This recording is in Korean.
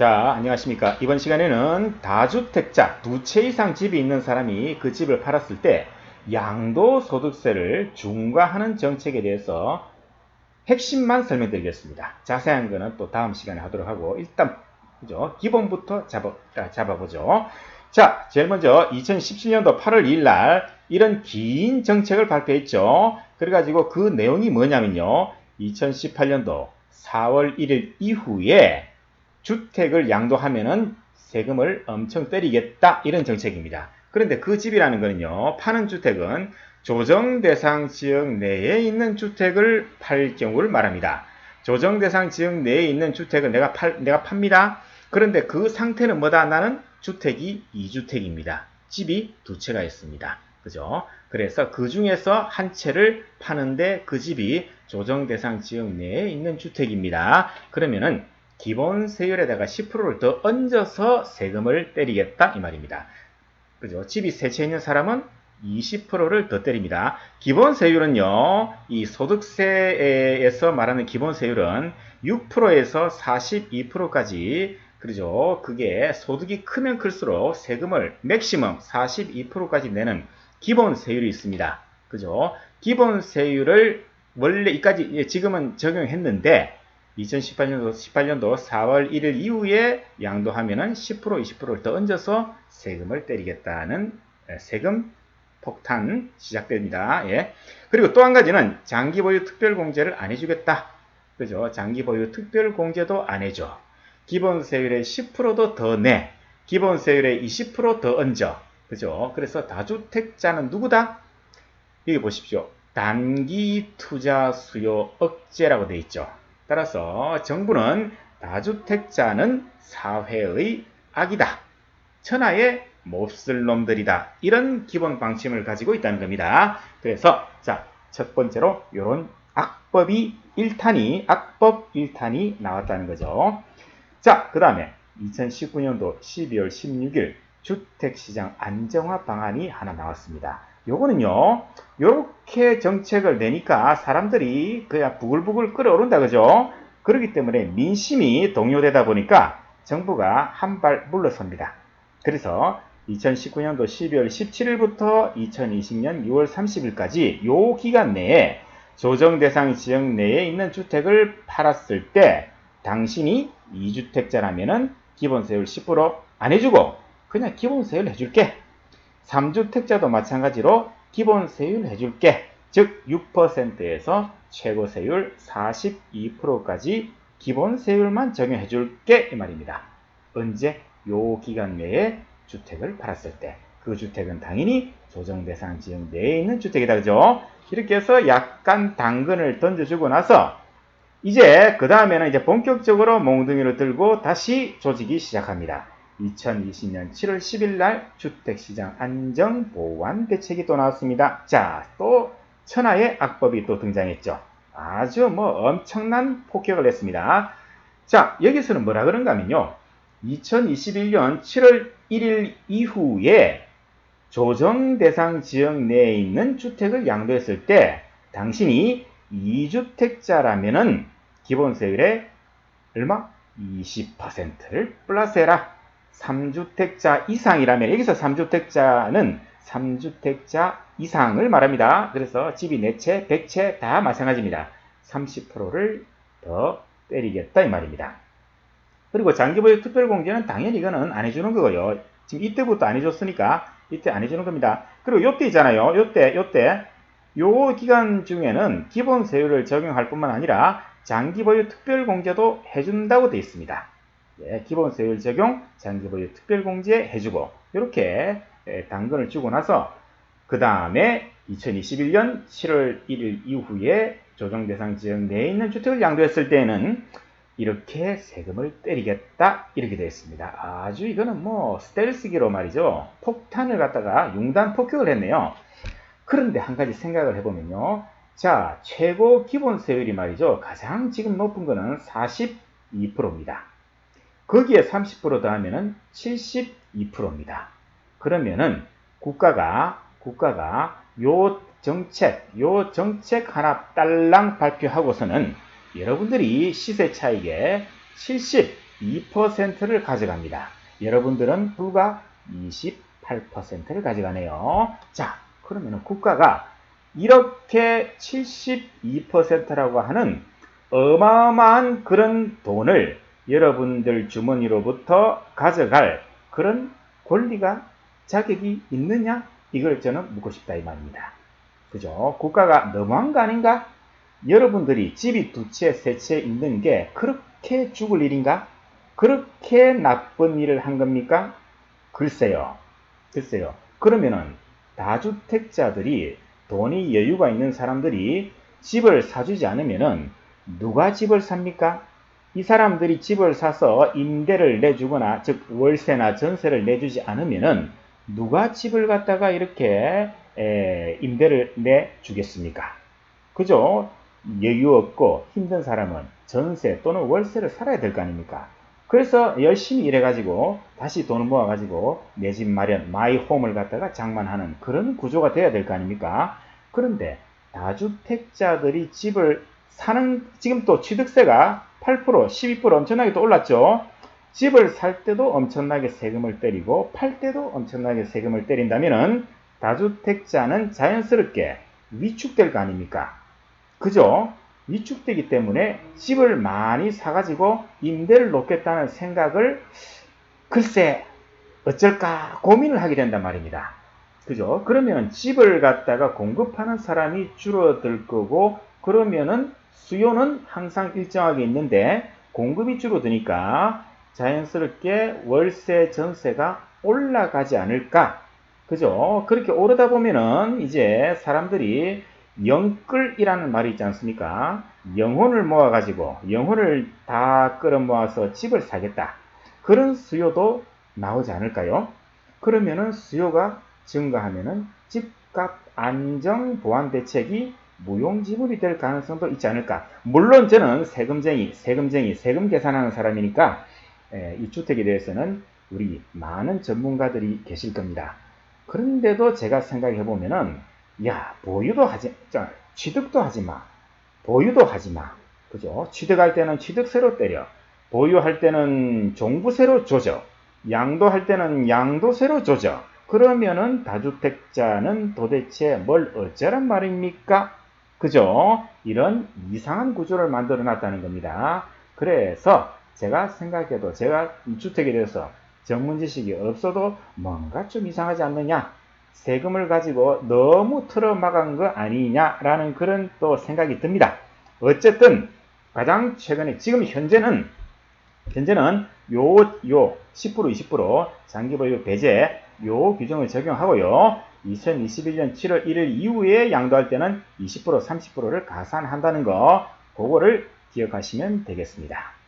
자, 안녕하십니까. 이번 시간에는 다주택자 두 채 이상 집이 있는 사람이 그 집을 팔았을 때 양도소득세를 중과하는 정책에 대해서 핵심만 설명드리겠습니다. 자세한 거는 또 다음 시간에 하도록 하고 일단 그죠? 기본부터 잡아, 아, 잡아보죠. 자, 제일 먼저 2017년도 8월 2일 날 이런 긴 정책을 발표했죠. 그래가지고 그 내용이 뭐냐면요. 2018년도 4월 1일 이후에 주택을 양도하면은 세금을 엄청 때리겠다 이런 정책입니다. 그런데 그 집이라는 거는요. 파는 주택은 조정 대상 지역 내에 있는 주택을 팔 경우를 말합니다. 조정 대상 지역 내에 있는 주택을 내가 팔 내가 팝니다. 그런데 그 상태는 뭐다? 나는 주택이 2주택입니다. 집이 두 채가 있습니다. 그죠? 그래서 그 중에서 한 채를 파는데 그 집이 조정 대상 지역 내에 있는 주택입니다. 그러면은 기본 세율에다가 10%를 더 얹어서 세금을 때리겠다 이 말입니다. 그죠? 집이 세 채 있는 사람은 20%를 더 때립니다. 기본 세율은요, 이 소득세에서 말하는 기본 세율은 6%에서 42%까지 그죠? 그게 소득이 크면 클수록 세금을 맥시멈 42%까지 내는 기본 세율이 있습니다. 그죠? 기본 세율을 원래 이까지 예, 지금은 적용했는데 2018년도 18년도 4월 1일 이후에 양도하면은 10% 20%를 더 얹어서 세금을 때리겠다는 예, 세금 폭탄 시작됩니다. 예. 그리고 또 한 가지는 장기 보유 특별 공제를 안 해주겠다. 그죠? 장기 보유 특별 공제도 안 해줘. 기본 세율의 10%도 더 내. 기본 세율의 20%더 얹어. 그죠? 그래서 다주택자는 누구다? 여기 보십시오. 단기 투자 수요 억제라고 되어 있죠. 따라서 정부는 다주택자는 사회의 악이다. 천하의 몹쓸 놈들이다. 이런 기본 방침을 가지고 있다는 겁니다. 그래서 자, 첫 번째로 이런 악법이 1탄이 악법 1탄이 나왔다는 거죠. 자, 그 다음에 2019년도 12월 16일 주택시장 안정화 방안이 하나 나왔습니다. 요거는요, 요렇게 정책을 내니까 사람들이 그냥 부글부글 끓어오른다, 그죠? 그렇기 때문에 민심이 동요되다 보니까 정부가 한 발 물러섭니다. 그래서 2019년도 12월 17일부터 2020년 6월 30일까지 요 기간 내에 조정 대상 지역 내에 있는 주택을 팔았을 때 당신이 2주택자라면은 기본세율 10%안 해주고 그냥 기본세율 해줄게. 3주택자도 마찬가지로 기본 세율 해줄게. 즉 6%에서 최고 세율 42%까지 기본 세율만 적용해 줄게 이 말입니다. 언제? 요 기간 내에 주택을 팔았을 때. 그 주택은 당연히 조정 대상 지역 내에 있는 주택이다. 그죠? 이렇게 해서 약간 당근을 던져주고 나서 이제 그 다음에는 이제 본격적으로 몽둥이를 들고 다시 조직이 시작합니다. 2020년 7월 10일 날 주택시장 안정 보완 대책이 또 나왔습니다. 자, 또 천하의 악법이 또 등장했죠. 아주 뭐 엄청난 폭격을 했습니다. 자, 여기서는 뭐라 그런가 하면요. 2021년 7월 1일 이후에 조정 대상 지역 내에 있는 주택을 양도했을 때 당신이 2주택자라면은 기본세율의 얼마? 20%를 플러스해라. 3주택자 이상이라면 여기서 3주택자는 3주택자 이상을 말합니다. 그래서 집이 4채, 100채 다 마찬가지입니다. 30%를 더 때리겠다 이 말입니다. 그리고 장기보유 특별공제는 당연히 이거는 안 해주는 거고요. 지금 이때부터 안 해줬으니까 이때 안 해주는 겁니다. 그리고 요때 있잖아요. 요때, 요때 요 기간 중에는 기본 세율을 적용할 뿐만 아니라 장기보유 특별공제도 해준다고 되어 있습니다. 예, 기본 세율 적용, 장기보유 특별공제 해주고 이렇게 예, 당근을 주고 나서 그 다음에 2021년 7월 1일 이후에 조정대상 지역 내에 있는 주택을 양도했을 때는 이렇게 세금을 때리겠다 이렇게 되어 있습니다. 아주 이거는 뭐 스텔스기로 말이죠. 폭탄을 갖다가 융단 폭격을 했네요. 그런데 한 가지 생각을 해보면요. 자, 최고 기본 세율이 말이죠. 가장 지금 높은 거는 42%입니다. 거기에 30% 더하면은 72%입니다. 그러면은 국가가 국가가 요 정책, 요 정책 하나 딸랑 발표하고서는 여러분들이 시세 70, 72%를 가져갑니다. 여러분들은 불과 28%를 가져가네요. 자, 그러면 국가가 이렇게 72%라고 하는 어마어마한 그런 돈을 여러분들 주머니로부터 가져갈 그런 권리가 자격이 있느냐? 이걸 저는 묻고 싶다 이 말입니다. 그죠? 국가가 너무한 거 아닌가? 여러분들이 집이 두 채, 세 채 있는 게 그렇게 죽을 일인가? 그렇게 나쁜 일을 한 겁니까? 글쎄요. 글쎄요. 그러면은 다주택자들이 돈이 여유가 있는 사람들이 집을 사주지 않으면은 누가 집을 삽니까? 이 사람들이 집을 사서 임대를 내주거나 즉 월세나 전세를 내주지 않으면은 누가 집을 갖다가 이렇게 에, 임대를 내주겠습니까? 그죠? 여유 없고 힘든 사람은 전세 또는 월세를 살아야 될 거 아닙니까? 그래서 열심히 일해가지고 다시 돈을 모아가지고 내 집 마련, 마이 홈을 갖다가 장만하는 그런 구조가 돼야 될 거 아닙니까? 그런데 다주택자들이 집을 사는 지금 또 취득세가 8%, 12% 엄청나게 또 올랐죠. 집을 살 때도 엄청나게 세금을 때리고 팔 때도 엄청나게 세금을 때린다면은 다주택자는 자연스럽게 위축될 거 아닙니까? 그죠? 위축되기 때문에 집을 많이 사가지고 임대를 놓겠다는 생각을 글쎄 어쩔까 고민을 하게 된단 말입니다. 그죠? 그러면 집을 갖다가 공급하는 사람이 줄어들 거고 그러면은 수요는 항상 일정하게 있는데 공급이 줄어드니까 자연스럽게 월세 전세가 올라가지 않을까? 그죠? 그렇게 오르다 보면은 이제 사람들이 영끌이라는 말이 있지 않습니까? 영혼을 모아가지고 영혼을 다 끌어모아서 집을 사겠다. 그런 수요도 나오지 않을까요? 그러면은 수요가 증가하면은 집값 안정 보완 대책이 무용지물이 될 가능성도 있지 않을까. 물론 저는 세금쟁이, 세금쟁이, 세금 계산하는 사람이니까 에, 이 주택에 대해서는 우리 많은 전문가들이 계실 겁니다. 그런데도 제가 생각해 보면은 야 보유도 하지, 자, 취득도 하지 마, 보유도 하지 마, 그죠? 취득할 때는 취득세로 때려, 보유할 때는 종부세로 조져, 양도할 때는 양도세로 조져. 그러면은 다주택자는 도대체 뭘 어쩌란 말입니까? 그죠? 이런 이상한 구조를 만들어 놨다는 겁니다. 그래서 제가 생각해도 제가 이 주택에 대해서 전문 지식이 없어도 뭔가 좀 이상하지 않느냐? 세금을 가지고 너무 틀어막은 거 아니냐라는 그런 또 생각이 듭니다. 어쨌든 가장 최근에 지금 현재는 현재는 요, 요 10% 20% 장기 보유 배제 요 규정을 적용하고요. 2021년 7월 1일 이후에 양도할 때는 20% 30%를 가산한다는 거 그거를 기억하시면 되겠습니다.